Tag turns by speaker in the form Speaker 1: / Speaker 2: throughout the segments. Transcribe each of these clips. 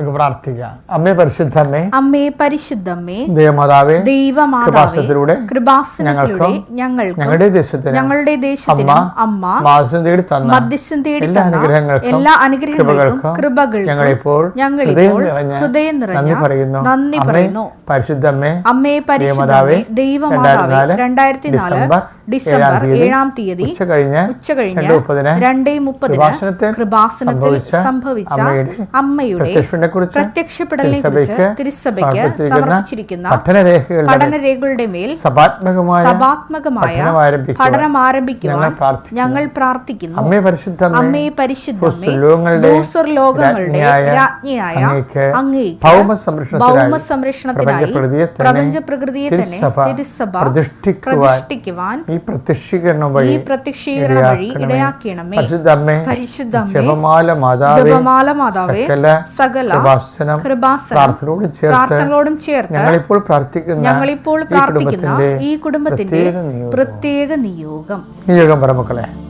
Speaker 1: നമുക്ക് പ്രാർത്ഥിക്കാം അമ്മേ പരിശുദ്ധമ്മേ
Speaker 2: അമ്മേ പരിശുദ്ധമ്മേ
Speaker 1: ദേവമാതാവേ
Speaker 2: ദൈവമാതാവേ
Speaker 1: കൃപാസനത്തിലൂടെ
Speaker 2: ഞങ്ങൾ
Speaker 1: ഞങ്ങളുടെ ദേശത്തിന്
Speaker 2: ഞങ്ങളുടെ ദേശത്തിനും അമ്മ
Speaker 1: തേടി തന്ന
Speaker 2: മധ്യസ്ഥം തേടി
Speaker 1: എല്ലാ അനുഗ്രഹങ്ങൾക്കും
Speaker 2: എല്ലാ അനുഗ്രഹങ്ങൾക്കും കൃപകൾ
Speaker 1: ഞങ്ങളിപ്പോൾ
Speaker 2: ഞങ്ങളിപ്പോൾ
Speaker 1: ഹൃദയം നിറഞ്ഞ പറയുന്നു.
Speaker 2: നന്ദി പറയുന്നു.
Speaker 1: പരിശുദ്ധമ്മേ
Speaker 2: അമ്മേ പരിശുദ്ധമേ ദൈവമാതാവേ രണ്ടായിരത്തി നാല്
Speaker 1: ഡിസംബർ ഏഴാം തീയതി ഉച്ച കഴിഞ്ഞ് രണ്ട് മുപ്പതിന് കൃപാസനത്തിൽ സംഭവിച്ച അമ്മയുടെ
Speaker 2: പ്രത്യക്ഷപ്പെടലിനെ കുറിച്ച് തിരുസഭയ്ക്ക് സമർപ്പിച്ചിരിക്കുന്ന
Speaker 1: പഠനരേഖകളുടെ
Speaker 2: മേൽ
Speaker 1: സഭാത്മകമായ പഠനം ആരംഭിക്കുവാൻ ഞങ്ങൾ പ്രാർത്ഥിക്കുന്നു.
Speaker 2: അമ്മയെ പരിശുദ്ധ
Speaker 1: ലോകങ്ങളുടെ രാജ്ഞിയായ അങ്ങേക്ക് ഭൗമ സംരക്ഷണത്തിനായി
Speaker 2: പ്രപഞ്ച പ്രകൃതിയെ തന്നെ
Speaker 1: തിരുസഭ പ്രതിഷ്ഠിക്കുവാൻ ഈ പ്രത്യക്ഷീകരണം വഴി
Speaker 2: ഈ പ്രത്യക്ഷീകരണം വഴി
Speaker 1: ഇടയാക്കണമേ.
Speaker 2: ഇടയാക്കണമേ
Speaker 1: പരിശുദ്ധമ്മേ ജപമാല മാതാവേ
Speaker 2: ജപമാല മാതാവേ
Speaker 1: സകല കൃപാസനം പ്രാർത്ഥനയോട് ചേർത്ത്
Speaker 2: പ്രാർത്ഥനകളോടും ചേർത്ത്
Speaker 1: ഞങ്ങളിപ്പോൾ പ്രാർത്ഥിക്കുന്ന
Speaker 2: ഞങ്ങളിപ്പോൾ പ്രാർത്ഥിക്കുന്ന
Speaker 1: കുടുംബത്തിന്റെ
Speaker 2: ഈ കുടുംബത്തിന്റെ
Speaker 1: പ്രത്യേക നിയോഗം.
Speaker 2: നിയോഗം
Speaker 1: നിയോഗം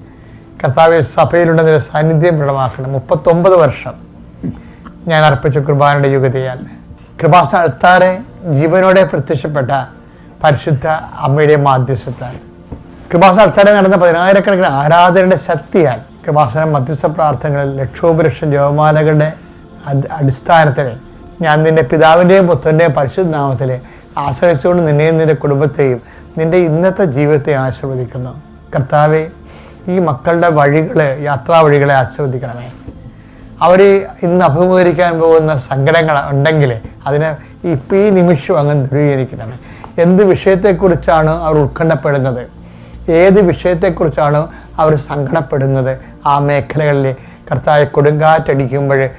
Speaker 1: കർത്താവ് സഭയിലുള്ള നിന്റെ സാന്നിധ്യം ദൃഢമാക്കണം മുപ്പത്തൊമ്പത് വർഷം ഞാൻ അർപ്പിച്ച കുർബാനയുടെ യുഗതിയാൽ കൃപാസന അൾത്താറെ ജീവനോടെ പ്രത്യക്ഷപ്പെട്ട പരിശുദ്ധ അമ്മയുടെ മാധ്യസ്ഥത്താൽ. കൃപാസന അൾത്താരെ നടന്ന പതിനായിരക്കണക്കിന് ആരാധനയുടെ ശക്തിയാൽ കൃപാസന മധ്യസ്ഥ പ്രാർത്ഥനകളിൽ ലക്ഷോപലക്ഷം ജപമാലകളുടെ അടി- അടിസ്ഥാനത്തിൽ ഞാൻ നിന്റെ പിതാവിന്റെയും പുത്രന്റെയും പരിശുദ്ധ നാമത്തിൽ ആശ്രയിച്ചുകൊണ്ട് നിന്നെയും നിന്റെ കുടുംബത്തെയും നിന്റെ ഇന്നത്തെ ജീവിതത്തെ ആശീർവദിക്കുന്നു. കർത്താവെ ഈ മക്കളുടെ വഴികളെ യാത്രാ വഴികളെ ആസ്വദിക്കണമേ. അവർ ഇന്ന് അഭിമുഖീകരിക്കാൻ പോകുന്ന സങ്കടങ്ങൾ ഉണ്ടെങ്കിൽ അതിനെ ഇപ്പം ഈ നിമിഷം അങ്ങ് ദൂരീകരിക്കണമേ. എന്ത് വിഷയത്തെക്കുറിച്ചാണ് അവർ ഉത്കണ്ഠപ്പെടുന്നത്? ഏത് വിഷയത്തെക്കുറിച്ചാണ് അവർ സങ്കടപ്പെടുന്നത്? ആ മേഖലകളിൽ കർത്താവ് കൊടുങ്കാറ്റടിക്കുമ്പോൾ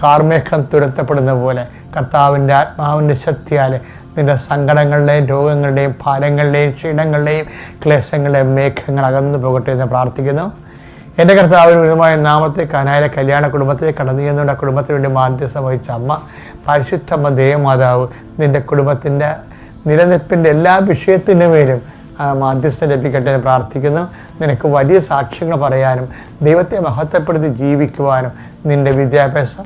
Speaker 1: കാർമേഘം തുരത്തപ്പെടുന്ന പോലെ കർത്താവിന്റെ ആത്മാവിന്റെ ശക്തിയാൽ നിന്റെ സങ്കടങ്ങളുടെയും രോഗങ്ങളുടെയും ഭാരങ്ങളുടെയും ക്ഷീണങ്ങളുടെയും ക്ലേശങ്ങളുടെയും മേഘങ്ങൾ അകന്നു പോകട്ടെ എന്ന് പ്രാർത്ഥിക്കുന്നു. എന്റെ കർത്താവിന് വിധമായ നാമത്തെ കനായ കല്യാണ കുടുംബത്തെ കടന്നു ചെന്നുകൊണ്ട് ആ കുടുംബത്തിന് വേണ്ടി മാധ്യസ്ഥം വഹിച്ച അമ്മ പരിശുദ്ധമ്മ ദേവമാതാവ് നിന്റെ കുടുംബത്തിന്റെ നിലനിൽപ്പിന്റെ എല്ലാ വിഷയത്തിന്റെ മേലും മാധ്യസ്ഥം ലഭിക്കട്ടെ എന്ന് പ്രാർത്ഥിക്കുന്നു. നിനക്ക് വലിയ സാക്ഷ്യങ്ങൾ പറയാനും ദൈവത്തെ മഹത്വപ്പെടുത്തി ജീവിക്കുവാനും നിന്റെ വിദ്യാഭ്യാസം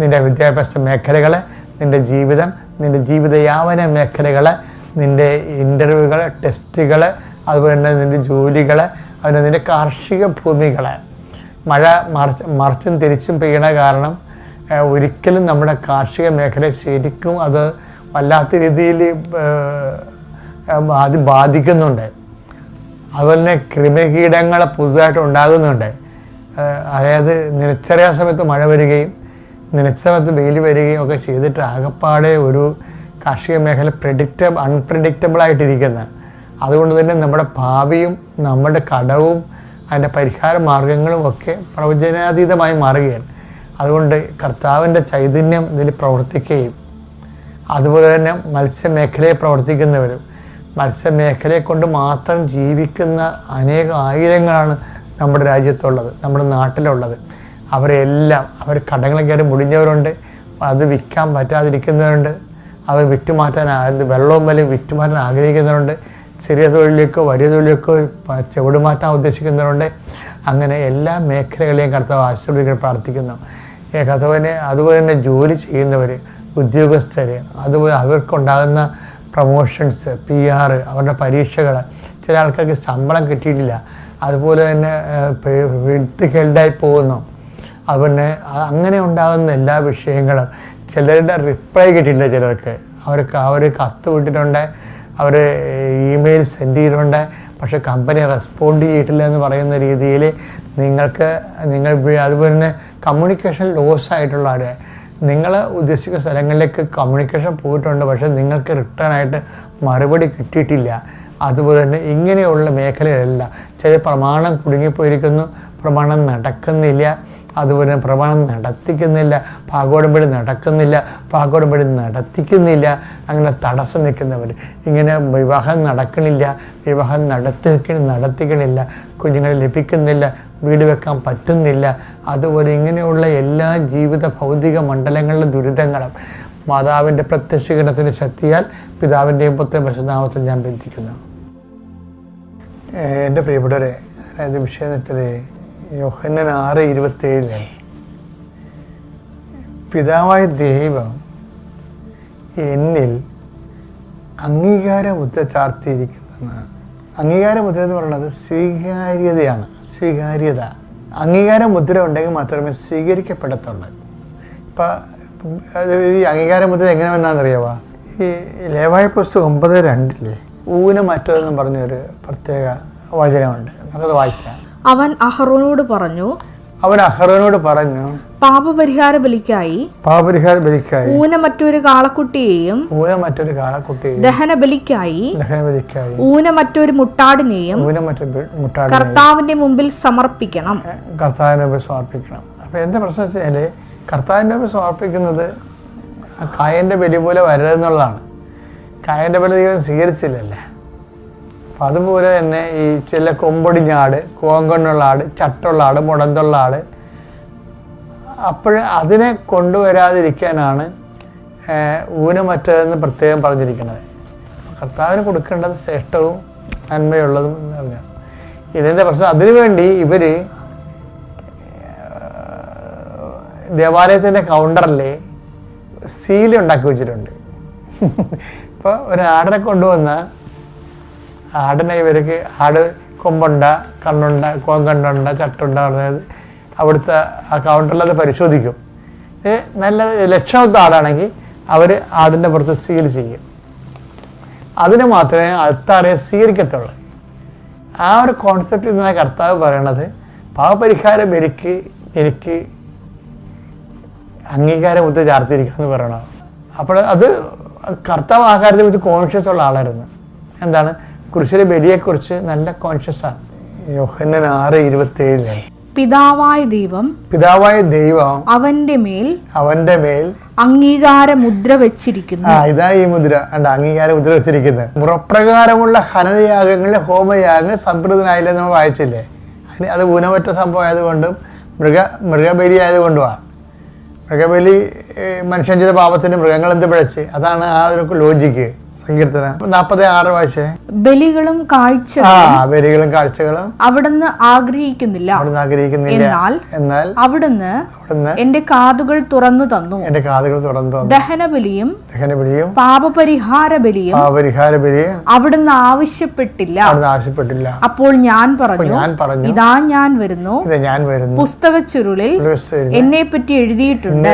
Speaker 1: നിന്റെ വിദ്യാഭ്യാസ മേഖലകൾ നിന്റെ ജീവിതം നിന്റെ ജീവിതയാപന മേഖലകൾ നിന്റെ ഇന്റർവ്യൂകൾ ടെസ്റ്റുകൾ അതുപോലെ തന്നെ നിന്റെ ജോലികൾ അതുപോലെ നിന്റെ കാർഷിക ഭൂമികളെ. മഴ മറിച്ച് മറിച്ചും തിരിച്ചും പെയ്യണ കാരണം ഒരിക്കലും നമ്മുടെ കാർഷിക മേഖല ശരിക്കും അത് വല്ലാത്ത രീതിയിൽ അത് ബാധിക്കുന്നുണ്ട്. അതുപോലെ തന്നെ കൃമികീടങ്ങൾ പുതുതായിട്ട് ഉണ്ടാകുന്നുണ്ട്. അതായത് നിലച്ചറിയ സമയത്ത് മഴ വരികയും നിലച്ച സമയത്ത് വെയിൽ വരികയും ഒക്കെ ചെയ്തിട്ട് ആകപ്പാടെ ഒരു കാർഷിക മേഖല പ്രിഡിക്റ്റബിൾ അൺപ്രഡിക്റ്റബിൾ ആയിട്ടിരിക്കുന്നത് അതുകൊണ്ട് തന്നെ നമ്മുടെ ഭാവിയും നമ്മുടെ കടവും അതിന്റെ പരിഹാര മാർഗങ്ങളും ഒക്കെ പ്രവചനാതീതമായി മാറുകയാണ്. അതുകൊണ്ട് കർത്താവിന്റെ ചൈതന്യം ഇതിൽ പ്രവർത്തിക്കുകയും അതുപോലെ തന്നെ മത്സ്യമേഖലയിൽ പ്രവർത്തിക്കുന്നവരും മത്സ്യമേഖലയെ കൊണ്ട് മാത്രം ജീവിക്കുന്ന അനേക ആയിരങ്ങളാണ് നമ്മുടെ രാജ്യത്തുള്ളത് നമ്മുടെ നാട്ടിലുള്ളത്. അവരെല്ലാം അവർ കടങ്ങൾ കയറി മുടിഞ്ഞവരുണ്ട് അത് വിൽക്കാൻ പറ്റാതിരിക്കുന്നവരുണ്ട് അവർ വിറ്റുമാറ്റാൻ വെള്ളവും വലിയ വിറ്റുമാറ്റാൻ ആഗ്രഹിക്കുന്നവരുണ്ട് ചെറിയ തൊഴിലേക്കോ വലിയ തൊഴിലേക്കോ ചുവടുമാറ്റാൻ ചുവട് മാറ്റാൻ ഉദ്ദേശിക്കുന്നവരുണ്ട്. അങ്ങനെ എല്ലാ മേഖലകളെയും കർത്താവ് ആശ്രയിക്കാൻ പ്രാർത്ഥിക്കുന്നു. കർത്താവിനെ അതുപോലെ തന്നെ ജോലി ചെയ്യുന്നവർ ഉദ്യോഗസ്ഥർ അതുപോലെ അവർക്കുണ്ടാകുന്ന പ്രൊമോഷൻസ് പി ആർ അവരുടെ പരീക്ഷകൾ ചില ആൾക്കാർക്ക് ശമ്പളം കിട്ടിയിട്ടില്ല. അതുപോലെ തന്നെ വിട്ട് ഹെൽഡായി പോകുന്നു. അതുപോലെ അങ്ങനെ ഉണ്ടാകുന്ന എല്ലാ വിഷയങ്ങളും ചിലരുടെ റിപ്ലൈ കിട്ടിയില്ല ചിലർക്ക്. അവർക്ക് അവർ കത്ത് വിട്ടിട്ടുണ്ട് അവർ ഇമെയിൽ സെൻഡ് ചെയ്തിട്ടുണ്ട്. പക്ഷേ കമ്പനി റെസ്പോണ്ട് ചെയ്തിട്ടില്ല എന്ന് പറയുന്ന രീതിയിൽ നിങ്ങൾക്ക് നിങ്ങൾ അതുപോലെ തന്നെ കമ്മ്യൂണിക്കേഷൻ ലോസ് ആയിട്ടുള്ളവർ നിങ്ങൾ ഉദ്ദേശിക്കുന്ന സ്ഥലങ്ങളിലേക്ക് കമ്മ്യൂണിക്കേഷൻ പോയിട്ടുണ്ട് പക്ഷേ നിങ്ങൾക്ക് റിട്ടേൺ ആയിട്ട് മറുപടി കിട്ടിയിട്ടില്ല. അതുപോലെ തന്നെ ഇങ്ങനെയുള്ള മേഖലയിലല്ല ചില പ്രമാണം കുടുങ്ങിപ്പോയിരിക്കുന്നു. പ്രമാണം നടക്കുന്നില്ല. അതുപോലെ പ്രമാണം നടത്തിക്കുന്നില്ല പാകോടമ്പടി നടക്കുന്നില്ല പാകോടമ്പടി നടത്തിക്കുന്നില്ല അങ്ങനെ തടസ്സം നിൽക്കുന്നവർ. ഇങ്ങനെ വിവാഹം നടക്കണില്ല വിവാഹം നടത്തി നടത്തിക്കണില്ല കുഞ്ഞുങ്ങളെ ലഭിക്കുന്നില്ല വീട് വെക്കാൻ പറ്റുന്നില്ല അതുപോലെ ഇങ്ങനെയുള്ള എല്ലാ ജീവിത ഭൗതിക മണ്ഡലങ്ങളിലെ ദുരിതങ്ങളും. മാതാവിന്റെ പ്രത്യക്ഷീകരണത്തിന്റെ ശക്തിയാൽ പിതാവിന്റെയും പുത്രൻ പശുനാമത്തിൽ ഞാൻ ബന്ധിക്കുന്നു. എന്റെ പ്രിയപ്പെട്ടവരെ അതായത് വിഷയം എന്ന് വെച്ചാൽ യോഹന്നൻ ആറ് ഇരുപത്തേഴിലെ പിതാവായ ദൈവം എന്നിൽ അംഗീകാര മുദ്ര ചാർത്തിയിരിക്കുന്നതാണ്. അംഗീകാര മുദ്ര എന്ന് പറയുന്നത് സ്വീകാര്യതയാണ്. സ്വീകാര്യത. അംഗീകാര മുദ്ര ഉണ്ടെങ്കിൽ മാത്രമേ സ്വീകരിക്കപ്പെടത്തുള്ളൂ. ഇപ്പം ഈ അംഗീകാര മുദ്ര എങ്ങനെ വന്നാണെന്നറിയാവോ ഈ ലേവായ പുസ്തകം ഒമ്പത് രണ്ടില്ലേ? ഊന മറ്റതെന്ന് പറഞ്ഞൊരു പ്രത്യേക വചനമുണ്ട്. നമുക്കത് വായിക്കാം.
Speaker 2: അവൻ അഹറോനോട് പറഞ്ഞു
Speaker 1: അവൻ അഹ്റോനോട് പറഞ്ഞു
Speaker 2: പാപപരിഹാര ബലിക്കായി
Speaker 1: പാപപരിഹാര ബലിക്കായി
Speaker 2: ഊന മറ്റൊരു കാളക്കുട്ടിയെയും
Speaker 1: ഊന മറ്റൊരു കാളക്കുട്ടിയെയും
Speaker 2: ദഹന ബലിക്കായി
Speaker 1: ദഹന ബലിക്കായി
Speaker 2: ഊന മറ്റൊരു മുട്ടാടിനെയും
Speaker 1: ഊന മറ്റൊരു മുട്ടാടിനെയും
Speaker 2: കർത്താവിന്റെ മുമ്പിൽ സമർപ്പിക്കണം.
Speaker 1: കർത്താവിന്റെ മുമ്പിൽ സമർപ്പിക്കണം. അപ്പോൾ എന്താ പ്രശ്നം വെച്ചാൽ കർത്താവിന്റെ മുമ്പിൽ സമർപ്പിക്കുന്നത് കായന്റെ ബലി പോലെ വരരുതെന്നുള്ളതാണ്. കായന്റെ ബലി സ്വീകരിച്ചില്ലല്ലേ? അപ്പം അതുപോലെ തന്നെ ഈ ചില കൊമ്പൊടിഞ്ഞ ആട് കോങ്കണ്ണുള്ള ആട് ചട്ടുള്ള ആട് മുടന്തുള്ള ആട് അപ്പോൾ അതിനെ കൊണ്ടുവരാതിരിക്കാനാണ് ഊനമറ്റതെന്ന് പ്രത്യേകം പറഞ്ഞിരിക്കുന്നത്. കർത്താവിന് കൊടുക്കേണ്ടത് ശ്രേഷ്ഠവും നന്മയുള്ളതും എന്ന് പറഞ്ഞാൽ. ഇതിന്റെ പ്രശ്നം അതിനുവേണ്ടി ഇവർ ദേവാലയത്തിന്റെ കൗണ്ടറിൽ സീൽ ഉണ്ടാക്കി വെച്ചിട്ടുണ്ട്. ഇപ്പോൾ ഒരു ആടിനെ കൊണ്ടുവന്ന ആടിനെ ഇവർക്ക് ആട് കൊമ്പുണ്ട കണ്ണുണ്ട കോങ്കണ്ണുണ്ട ചട്ടുണ്ട അതായത് അവിടുത്തെ ആ കൗണ്ടറിൽ അത് പരിശോധിക്കും. നല്ല ലക്ഷണത്തെ ആടാണെങ്കിൽ അവർ ആടിന്റെ പുറത്ത് സീൽ ചെയ്യും. അതിന് മാത്രമേ അൾത്താറെ സ്വീകരിക്കത്തുള്ളൂ. ആ ഒരു കോൺസെപ്റ്റിൽ നിന്ന് കർത്താവ് പറയണത് പാവപരിഹാരം എനിക്ക് എനിക്ക് അംഗീകാരം ഒത്തു ചാർത്തിയിരിക്കണം എന്ന് പറയണത് അപ്പോൾ അത് കർത്താവ് ആ കാര്യത്തെ പറ്റി കോൺഷ്യസ് ഉള്ള ആളായിരുന്നു. എന്താണ്? കുരിശിലെ ബലിയെക്കുറിച്ച് നല്ല കോൺഷ്യസ് ആണ് യോഹന്നൻ ആറ് ഇരുപത്തേഴിലെ.
Speaker 3: പിതാവായ ദൈവം
Speaker 1: പിതാവായ ദൈവം
Speaker 3: അവന്റെ മേൽ
Speaker 1: അവന്റെ മേൽ
Speaker 3: അംഗീകാര മുദ്ര വെച്ചിരിക്കുന്നു.
Speaker 1: ആ ഇതാ ഈ മുദ്ര. അണ്ട അംഗീകാര മുദ്ര വെച്ചിരിക്കുന്നത്. മുറപ്രകാരമുള്ള ഹനനയാഗങ്ങളിൽ ഹോമയാഗങ്ങൾ സംപ്രദനായില്ലെന്ന് നമ്മൾ വായിച്ചില്ലേ? അതിന് അത് ഊനമറ്റ സംഭവം ആയതുകൊണ്ടും മൃഗ മൃഗബലി ആയതുകൊണ്ടുമാണ് മൃഗബലി മനുഷ്യൻ ചെയ്ത പാപത്തിന് മൃഗങ്ങൾ എന്ത് പിഴച്ച്? അതാണ് ആ ഒരു ലോജിക്ക് സങ്കീർത്തനം. നാൽപ്പത് ആറ് വായിച്ചേ
Speaker 3: ബലികളും കാഴ്ചകളും
Speaker 1: ആ ബലികളും കാഴ്ചകളും
Speaker 3: അവിടുന്ന് ആഗ്രഹിക്കുന്നില്ല.
Speaker 1: അവിടുന്ന് ആഗ്രഹിക്കുന്നില്ല.
Speaker 3: എന്നാൽ
Speaker 1: എന്നാൽ
Speaker 3: അവിടുന്ന്
Speaker 1: അവിടുന്ന്
Speaker 3: എന്റെ കാതുകൾ തുറന്നു തന്നു.
Speaker 1: എന്റെ കാതുകൾ തുറന്നു തന്നു.
Speaker 3: ദഹനബലിയും
Speaker 1: ദഹനബലിയും
Speaker 3: പാപപരിഹാര ബലിയും
Speaker 1: പാപരിഹാര ബലിയും
Speaker 3: അവിടുന്ന് ആവശ്യപ്പെട്ടില്ല.
Speaker 1: അവിടുന്ന് ആവശ്യപ്പെട്ടില്ല.
Speaker 3: അപ്പോൾ ഞാൻ പറഞ്ഞു
Speaker 1: ഞാൻ പറഞ്ഞു
Speaker 3: ഇതാ ഞാൻ വരുന്നു.
Speaker 1: ഇത് ഞാൻ വരുന്നു.
Speaker 3: പുസ്തക ചുരുളിൽ എന്നെ പറ്റി എഴുതിയിട്ടുണ്ട്.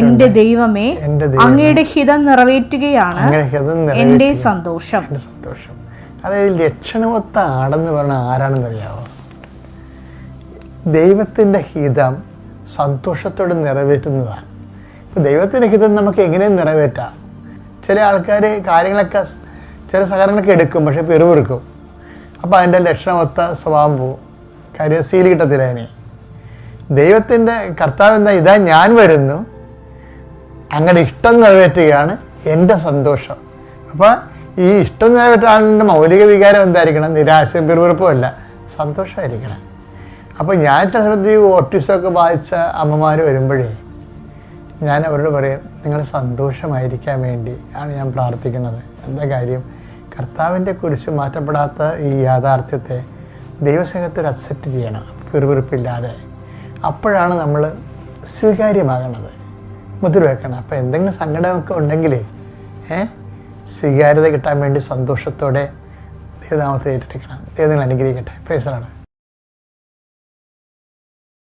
Speaker 3: എന്റെ ദൈവമേ
Speaker 1: എന്റെ
Speaker 3: അങ്ങയുടെ ഹിതം നിറവേറ്റുകയാണ്.
Speaker 1: അങ്ങനെ ഹിതം നിറ-
Speaker 3: എന്റെ സന്തോഷം.
Speaker 1: സന്തോഷം. അതായത് ലക്ഷണമൊത്ത ആടെന്ന് പറഞ്ഞ ആരാണെന്ന് അറിയാമോ ദൈവത്തിന്റെ ഹിതം സന്തോഷത്തോടെ നിറവേറ്റുന്നതാണ്. ഇപ്പൊ ദൈവത്തിന്റെ ഹിതം നമുക്ക് എങ്ങനെ നിറവേറ്റാം? ചില ആൾക്കാർ കാര്യങ്ങളൊക്കെ ചില സഹകരണങ്ങളൊക്കെ എടുക്കും പക്ഷെ പെറുപിറുക്കും. അപ്പോൾ അതിന്റെ ലക്ഷണമൊത്ത സ്വഭാവം പോവും. കാര്യം സീൽ കിട്ടത്തില്ല അതിനെ. ദൈവത്തിന്റെ കർത്താവ് എന്താ ഇതാ ഞാൻ വരുന്നു അങ്ങനെ ഇഷ്ടം നിറവേറ്റുകയാണ് എന്റെ സന്തോഷം. അപ്പോൾ ഈ ഇഷ്ടം നിറവേറ്റാളിന്റെ മൗലിക വികാരം എന്തായിരിക്കണം? നിരാശയും പിറുപിറുപ്പും അല്ല. സന്തോഷമായിരിക്കണം. അപ്പോൾ ഞാൻ ചില സമയത്ത് ഈ ബാധിച്ച അമ്മമാർ വരുമ്പോഴേ ഞാൻ അവരോട് പറയും നിങ്ങൾ സന്തോഷമായിരിക്കാൻ വേണ്ടി ആണ് ഞാൻ പ്രാർത്ഥിക്കുന്നത്. എന്താ കാര്യം? കർത്താവിന്റെ കുരിശ് മാറ്റപ്പെടാത്ത ഈ യാഥാർത്ഥ്യത്തെ ദൈവസംഘത്തിൽ അക്സെപ്റ്റ് ചെയ്യണം. പിറുപിറുപ്പില്ലാതെ. അപ്പോഴാണ് നമ്മൾ സ്വീകാര്യമാകണത്. വെക്കണം അപ്പോൾ എന്തെങ്കിലും സങ്കടമൊക്കെ ഉണ്ടെങ്കിൽ ഏ? സ്വീകാര്യത കിട്ടാൻ വേണ്ടി സന്തോഷത്തോടെ ദൈവനാമത്തെ ഏറ്റെടുക്കണം. ദൈവം നിങ്ങൾ അനുഗ്രഹിക്കട്ടെ. പ്രൈസലാണ്